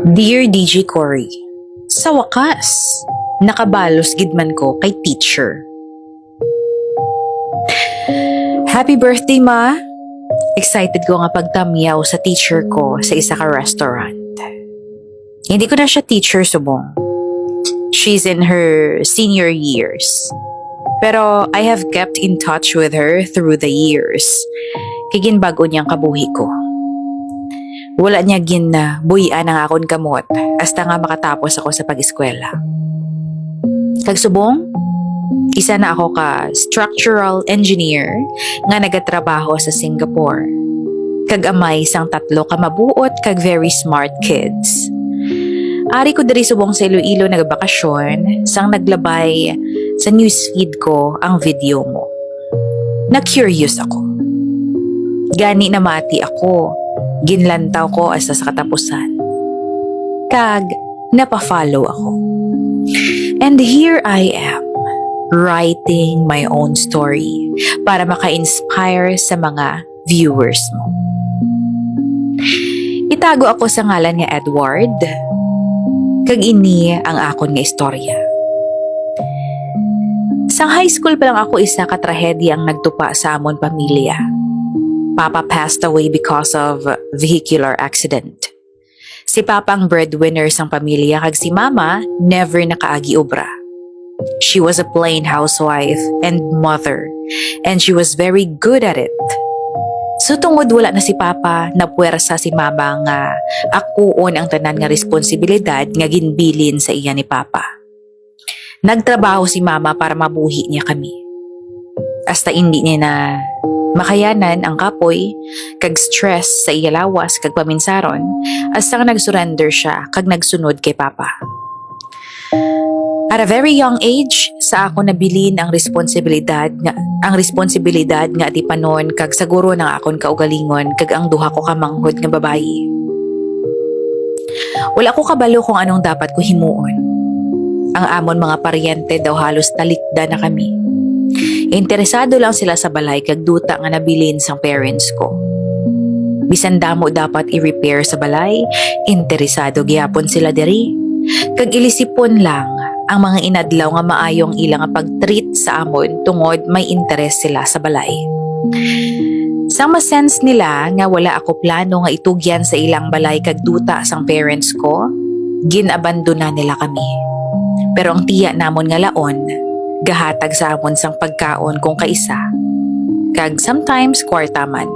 Dear DJ Cory, sa wakas, nakabalos gidman ko kay teacher. Happy birthday, ma! Excited ko nga pagtamyaw sa teacher ko sa isa ka restaurant. Hindi ko na siya teacher subong. She's in her senior years. Pero I have kept in touch with her through the years. Kiginbago niyang kabuhi ko. Wala niya gin na buhian ang akon kamot hasta nga makatapos ako sa pag-eskwela. Kagsubong, isa na ako ka structural engineer nga nagatrabaho sa Singapore. Kagamay sang tatlo ka mabuot kag very smart kids. Ari ko diri subong sa Iloilo nagbakasyon sang naglabay sa newsfeed ko ang video mo. Na-curious ako. Gani na mati ako. Ginlantaw ko asa sa katapusan. Kag, napafollow ako. And here I am, writing my own story para maka-inspire sa mga viewers mo. Itago ako sa ngalan nga Edward, kag ini ang akon nga istorya. Sa high school pa lang ako isa ka trahedya ang nagtupa sa amon pamilya. Papa passed away because of vehicular accident. Si Papa ang breadwinner sang pamilya kag si Mama never nakaagi obra. She was a plain housewife and mother and she was very good at it. So tungod wala na si Papa, napuwersa si Mama nga akuon ang tanan nga responsibilidad nga ginbilin sa iya ni Papa. Nagtrabaho si Mama para mabuhi niya kami. Hasta hindi niya na makayanan ang kapoy, kag stress sa iya lawas kag paminsaron, hasta nga nagsurrender siya kag nagsunod kay Papa. At a very young age, sa ako nabilin ang responsibilidad nga ang responsibilidad nga di panon kag saguro ng akon kaugalingon kag ang duha ko ka manghod nga babayi. Wala ko kabalo kung anong dapat ko himuon. Ang amon mga paryente daw halos talikda na kami. Interesado lang sila sa balay kag duta nga nabilin sang parents ko. Bisan damo dapat i-repair sa balay, interesado gyapon sila diri. Kag ilisipon lang ang mga inadlaw nga maayong ilang pag-treat sa amon tungod may interes sila sa balay. Sang sense nila nga wala ako plano nga itugyan sa ilang balay kag duta sang parents ko, ginabandona nila kami. Pero ang tiya namon nga laon, gahatag sa amon sang pagkaon kung kaisa. Kag sometimes kwarta man.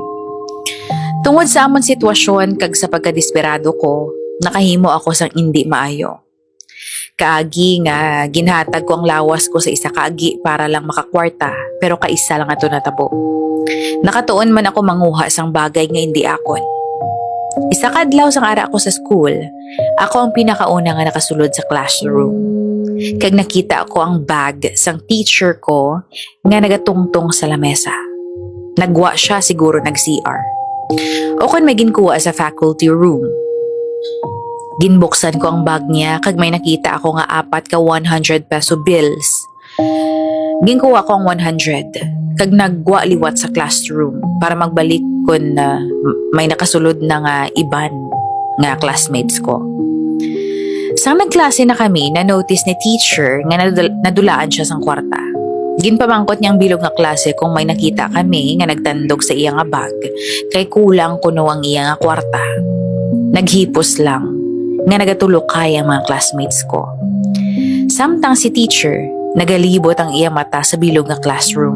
Tungod sa amon sitwasyon kag sa pagkadesperado ko, nakahimo ako sang hindi maayo. Kaagi nga ginhatag ko ang lawas ko sa isa kaagi para lang makakwarta pero kaisa lang ato natabo. Nakatuon man ako manguha sang bagay nga hindi akon. Isa kadlaw sang ara ako sa school, ako ang pinakauna nga nakasulod sa classroom. Kag nakita ako ang bag sang teacher ko nga nagatungtong sa lamesa. Nagwa siya siguro nag-CR. O kon may ginkuha sa faculty room. Ginbuksan ko ang bag niya kag may nakita ako nga apat ka 100 peso bills. Ginkuha ko ang 100 kag nagwa liwat sa classroom para magbalik kun na may nakasulod na nga iban nga classmates ko. Sa nagklase na kami, na-notice ni teacher nga nadul- nadulaan siya sang kwarta. Ginpamangkot niyang bilog nga klase kung may nakita kami nga nagtandog sa iya nga bag kay kulang kuno ang iya nga kwarta. Naghipos lang nga nagatulok kaya mga classmates ko. Samtang si teacher, nagalibot ang iya mata sa bilog nga classroom.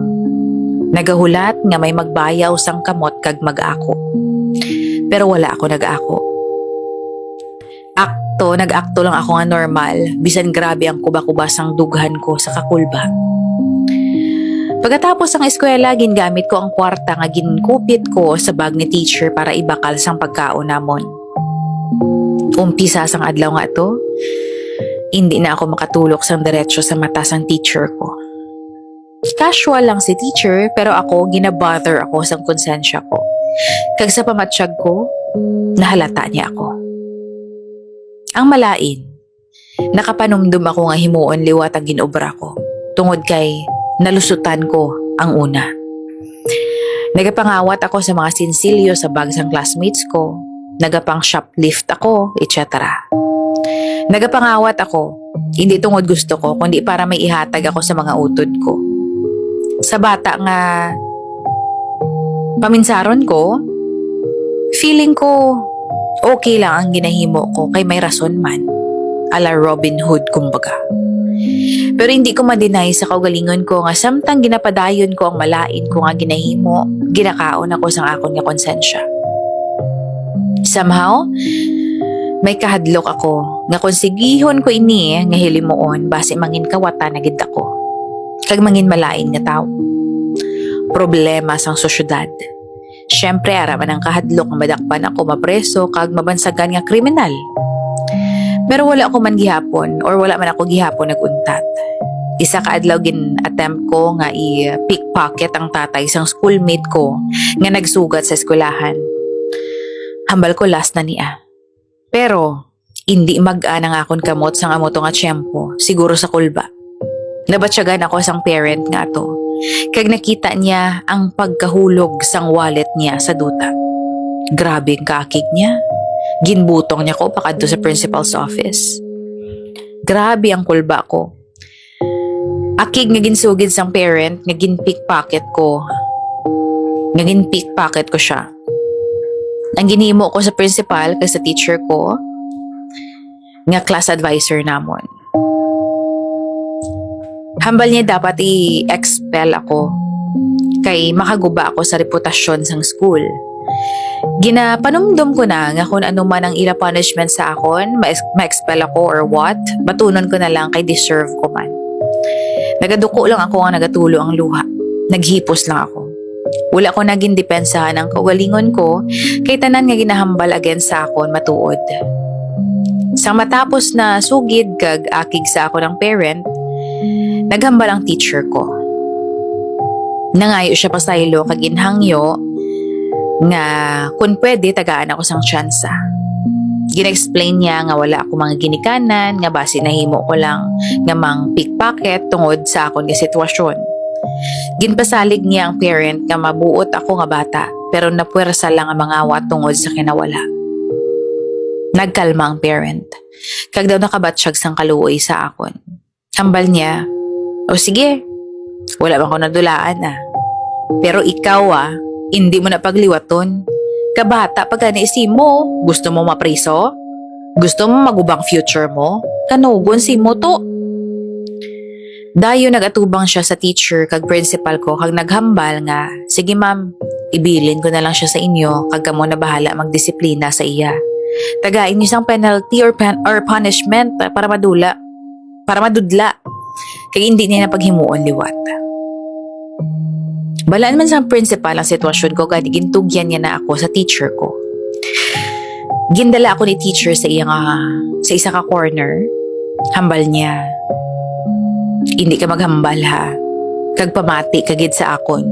Nagahulat nga may magbayaw sang kamot kag mag-ako. Pero wala ako nag-ako. Akto, nag-akto lang ako nga normal, bisan grabe ang kuba-kuba sang dughan ko sa kakulba. Pagkatapos ng eskwela, gingamit ko ang kwarta nga ginkupit ko sa bag ni teacher para ibakal sang pagkaon namon. Umpisa sang adlaw nga to, hindi na ako makatulok sang diretsyo sa mata sang teacher ko. Casual lang si teacher pero ako ginabother ako sang konsensya ko. Kag sa pamatsyag ko, nahalata niya ako. Ang malain, nakapanumdum ako nga himuon liwat ang ginobra ko. Tungod kay nalusutan ko ang una. Nagapangawat ako sa mga sinsilyo sa bag sang classmates ko. nagapang shoplift ako, etc. Nagapangawat ako, hindi tungod gusto ko, kundi para may ihatag ako sa mga utod ko. Sa bata nga, paminsaron ko, feeling ko okay lang ang ginahimo ko kay may rason man. Ala Robin Hood kumbaga. Pero hindi ko ma-deny sa kaugalingon ko nga samtang ginapadayon ko ang malain ko nga ginahimo, ginakaon ako sa akon nga konsensya. Somehow, may kahadlok ako nga konsigihon ko ini nga hilimuon base mangin kawata na gid ako. Kag mangin malain nga tao. Problema sang sosyudad. Siyempre, araman ang kahadlok nga madakpan ako mapreso kag mabansagan nga kriminal. Pero wala ako man gihapon or wala man ako gihapon naguntat. Isa ka adlaw gin attempt ko nga i-pickpocket ang tatay sang schoolmate ko nga nagsugat sa eskwelahan. Hambal ko last na niya. Pero, hindi mag-anang akon kamot sang amo nga tiyempo, siguro sa kulba. Nabatsyagan ako sang parent nga to. Kag nakita niya ang pagkahulog sang wallet niya sa duta. Grabe ang kakig niya. Ginbutong niya ko pakadto sa principal's office. Grabe ang kulba ko. Akig nga ginsugid sang parent nga ginpickpocket ko. Nga ginpickpocket ko siya. Ang ginhimo ko sa principal kag sa teacher ko nga class advisor namon. Hambal niya dapat i-expel ako kay makaguba ako sa reputasyon sang school. Ginapanumdum ko na nga kung ano man ang ila punishment sa akon, ma- ma-expel ako or what, batunon ko na lang kay deserve ko man. Nagaduko lang ako nga nagatulo ang luha. Naghipos lang ako. Wala ko naging depensahan ang kaugalingon ko kay tanan nga ginahambal against sa akon matuod. Sa matapos na sugid kag akig sa ako ng parent, naghambal ang teacher ko. Nangayo siya pa sa ilo kag inhangyo nga kung pwede tagaan ako sang tsansa. Gina-explain niya nga wala ako mga ginikanan, nga base nahimo ko lang nga mang pickpocket tungod sa akon nga sitwasyon. Ginpasalig niya ang parent nga mabuot ako nga bata pero napwersa lang ang mga awa tungod sa kinawala. Nagkalma ang parent. Kag daw nakabatsyag sang kaluoy sa akon. Hambal niya, o sige, wala man ko nadulaan ah. Pero ikaw ah, hindi mo na pagliwaton. Kabata pag naisi mo, gusto mo mapriso? Gusto mo magubang future mo? Kanugon si mo to. Dayo nagatubang siya sa teacher kag principal ko kag naghambal nga, sige ma'am, ibilin ko na lang siya sa inyo kag kamo na bahala magdisiplina sa iya. Tagain niyo sang penalty or, pen- or punishment para madula, para madudla. Kag hindi niya napaghimuon liwat. Balaan man sa principal ang sitwasyon ko kaya gintugyan niya na ako sa teacher ko. Gindala ako ni teacher sa iya nga, sa isa ka corner. Hambal niya. Hindi ka maghambal ha. Kag pamati kagid sa akon.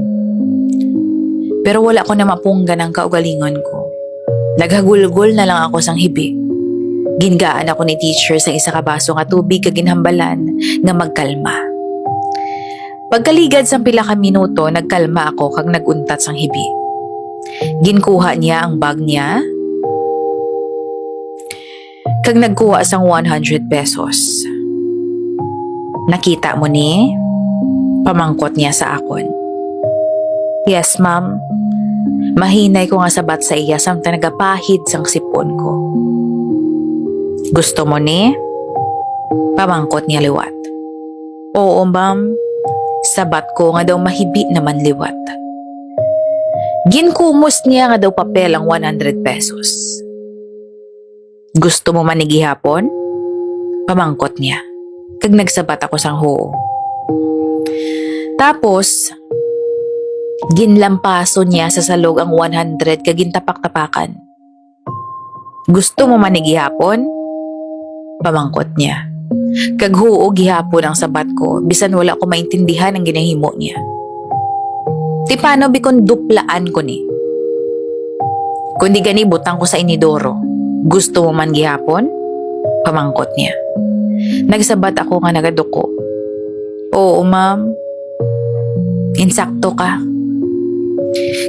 Pero wala ko na mapunggan ang kaugalingon ko. Naghagulgol na lang ako sang hibi. Gingaan ako ni teacher sa isa ka baso nga tubig kag ginhambalan nga magkalma. Pagkaligad sang pila ka minuto, nagkalma ako kag naguntat sang hibi. Ginkuha niya ang bag niya. Kag nagkuha sang 100 pesos. Nakita mo ni? Pamangkot niya sa akon. Yes, ma'am. Mahinay ko nga sabat sa iya samtang nagapahid sang sipon ko. Gusto mo ni? Pamangkot niya liwat. Oo, ma'am. Sabat ko nga daw mahibi naman liwat. Ginkumos niya nga daw papel ang 100 pesos. Gusto mo manigi hapon? Pamangkot niya. Kag nagsabat ako sang hoo. Tapos, ginlampaso niya sa salog ang 100 kag gintapak-tapakan. Gusto mo manigi hapon? Pamangkot niya. Kag huo gihapon ang sabat ko, bisan wala ko maintindihan ang ginahimo niya. Ti paano bikon duplaan ko ni? Kundi gani butang ko sa inidoro. Gusto mo man gihapon? Pamangkot niya. Nagsabat ako nga nagaduko. Oo, ma'am. Insakto ka.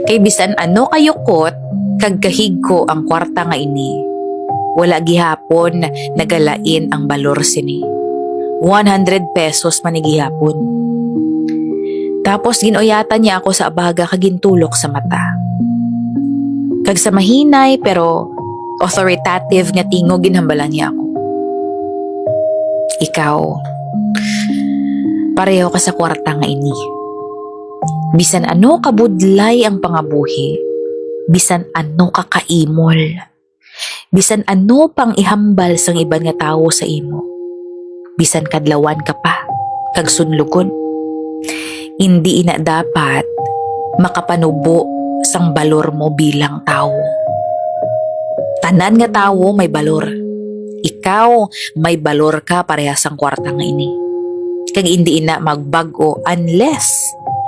Kay bisan ano kayukot, Kagkahig ko ang kwarta nga ini. Wala gihapon nagalain ang balor sini. 100 pesos manigihapon. Tapos ginoyatan niya ako sa abaga kagintulok sa mata. Kag sa mahinay pero authoritative nga tingog ginhambalan niya ako. Ikaw, pareho ka sa kwarta nga ini. Bisan ano kabudlay ang pangabuhi, bisan ano ka kaimol, bisan ano pang ihambal sang iban nga tawo sa imo, bisan kadlawan ka pa, kag sunlugon. Hindi ina dapat makapanubo sang balor mo bilang tao. Tanan nga tawo may balor. Ikaw may balor ka parehas ang kwarta nga ini. Kag hindi ina magbago unless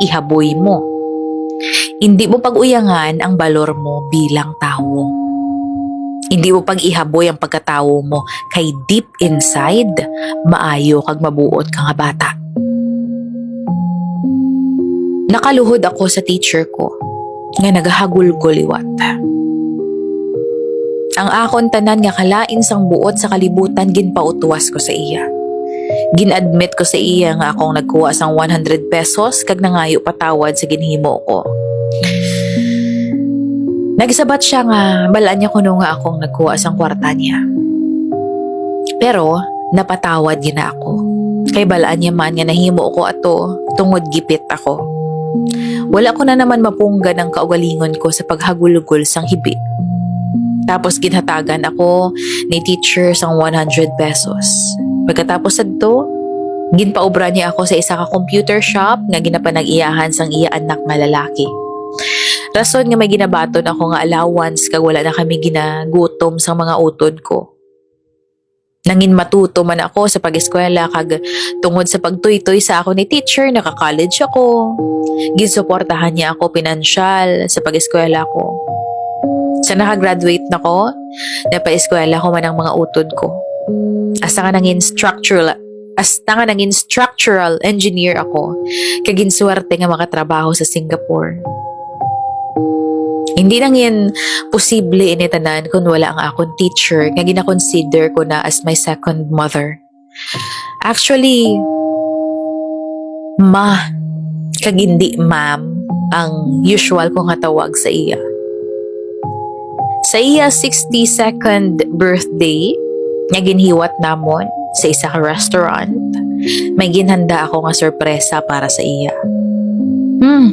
ihaboy mo. Hindi mo pag-uyangan ang balor mo bilang tao. Hindi mo pag-ihaboy ang pagkatao mo kay deep inside, maayo kag mabuot ka nga bata. Nakaluhod ako sa teacher ko nga nagahagulguliwat. Ang akon tanan nga kalain sang buot sa kalibutan ginpautuwas ko sa iya. Ginadmit ko sa iya nga akong nagkuha sang 100 pesos kag nangayo patawad sa ginhimo ko. Nagsabat siya nga balaan niya kuno nga akong nagkuha sang kwarta niya. Pero napatawad gina ako. Kay balaan niya man nga nahimo ko ato tungod gipit ako. Wala ko na naman mapunggan ang kaugalingon ko sa paghagulugol sang hibi. Tapos ginhatagan ako ni teacher sang 100 pesos. Pagkatapos adto, ginpaubra niya ako sa isa ka computer shop nga ginapanag-iyahan sang iya anak nga lalaki. Rason nga may ginabaton ako nga allowance kag wala na kami ginagutom sa mga utod ko. Nangin matuto man ako sa pag-eskwela kag tungod sa pagtuytoy sa ako ni teacher naka-college ako. Ginsuportahan niya ako pinansyal sa pag-eskwela ko. Sa nakagraduate na ko, napaeskwela ko man ang mga utod ko. Asa nga nangin structural Asta nga nangin structural engineer ako, kagin swerte nga makatrabaho sa Singapore. Hindi nang yan posible initanan kung wala ang akong teacher nga gina-consider ko na as my second mother. Actually, ma, kag hindi ma'am, ang usual kong tawag sa iya. Sa iya 62nd birthday, nga ginhiwat namon sa isa ka restaurant, may ginhanda ako nga sorpresa para sa iya. Hmm,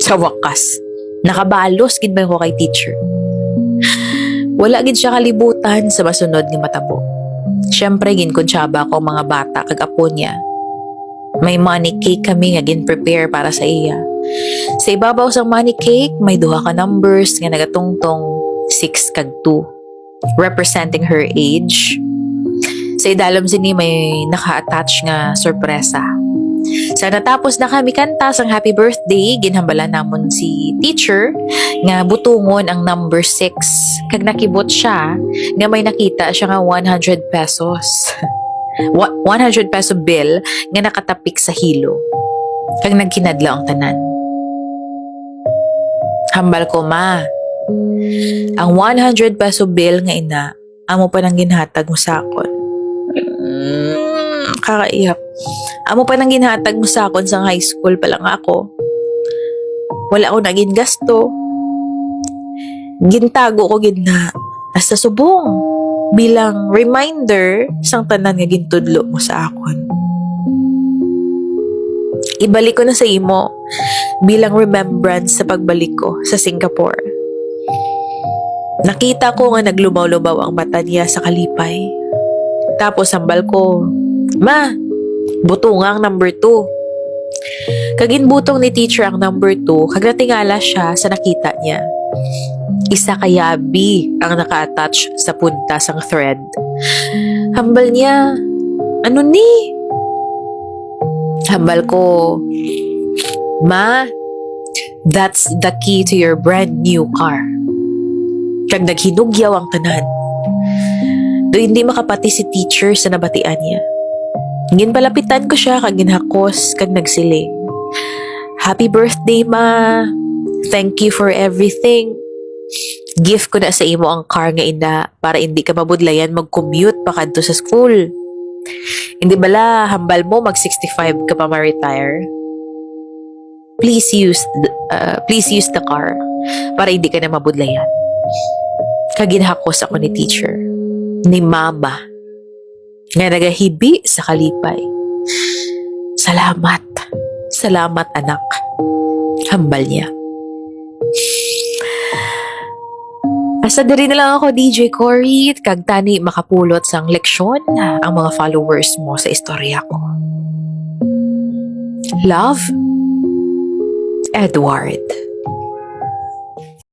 sa wakas, nakabalos gid ba ko kay teacher. Wala gid siya kalibutan sa masunod nga matabo. Siyempre ginkonsyaba ko mga bata kag apo niya. May money cake kami nga gin-prepare para sa iya. Sa ibabaw sa money cake, may duha ka numbers nga nagatungtong 6 kag 2 representing her age. Sa idalom sini may naka-attach nga sorpresa. Sa natapos na kami kanta sang happy birthday, ginhambalan namon si teacher nga butungon ang number 6. Kag nakibot siya nga may nakita siya nga 100 pesos. Wa- 100 peso bill nga nakatapik sa hilo. Kag nagkinadlaw ang tanan. Hambal ko ma, ang 100 peso bill nga ina, amo pa nang ginhatag mo sa akon. Mm, kakaiyak. Amo pa nang ginhatag mo sa akon sa high school pa lang ako. Wala ako naging gasto. Gintago ko gid na nasa subong bilang reminder sang tanan nga gintudlo mo sa akon. Ibalik ko na sa imo bilang remembrance sa pagbalik ko sa Singapore. Nakita ko nga naglubaw-lubaw ang mata niya sa kalipay. Tapos sambal ko, Ma, butungang number 2. Kaginbutong ni teacher ang number 2, kagatingala siya sa nakita niya. Isa kaya B ang naka-attach sa punta sang thread. Hambal niya, ano ni? Hambal ko, Ma, that's the key to your brand new car. Kag naghinugyaw ang tanan. Do hindi makapati si teacher sa nabatian niya. Ngin palapitan ko siya kag ginhakos kag nagsiling. Happy birthday, ma. Thank you for everything. Gift ko na sa imo ang car nga ina para hindi ka mabudlayan mag-commute pa kadto sa school. Hindi bala hambal mo mag 65 ka pa ma-retire. Please use th- uh, please use the car para hindi ka na mabudlayan. Kaginhakos ako ni teacher, ni mama, nga nagahibi sa kalipay. Salamat. Salamat anak. Hambal niya. Asa diri na lang ako, DJ Cory, kag tani makapulot sang leksyon ang mga followers mo sa istorya ko. Love, Edward.